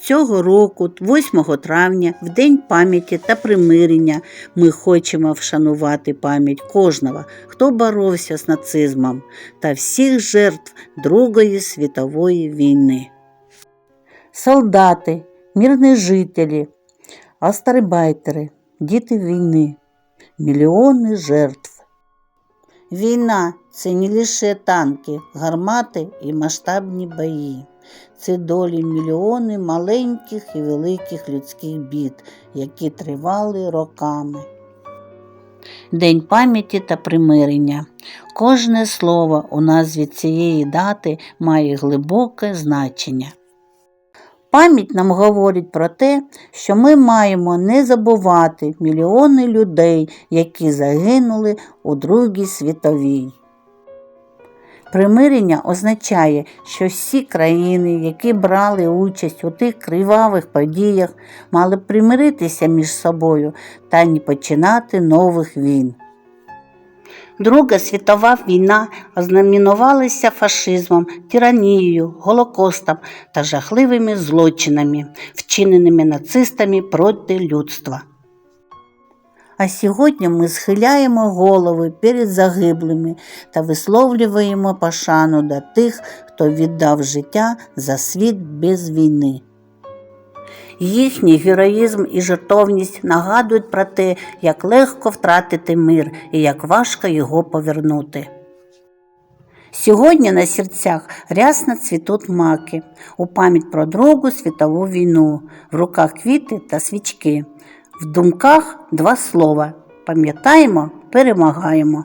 Цього року, 8 травня, в День пам'яті та примирення, ми хочемо вшанувати пам'ять кожного, хто боровся з нацизмом та всіх жертв Другої світової війни. Солдати, мирні жителі, астарбайтери, діти війни, мільйони жертв. Війна це не лише танки, гармати і масштабні бої. Це долі мільйони маленьких і великих людських бід, які тривали роками. День пам'яті та примирення. Кожне слово у назві цієї дати має глибоке значення. Пам'ять нам говорить про те, що ми маємо не забувати мільйони людей, які загинули у Другій світовій. Примирення означає, що всі країни, які брали участь у тих кривавих подіях, мали примиритися між собою та не починати нових війн. Друга світова війна ознаменувалася фашизмом, тиранією, голокостом та жахливими злочинами, вчиненими нацистами проти людства. А сьогодні ми схиляємо голови перед загиблими та висловлюємо пошану до тих, хто віддав життя за світ без війни. Їхній героїзм і жертовність нагадують про те, як легко втратити мир і як важко його повернути. Сьогодні на серцях рясно цвітуть маки у пам'ять про Другу світову війну, в руках квіти та свічки, в думках два слова пам'ятаємо, перемагаємо.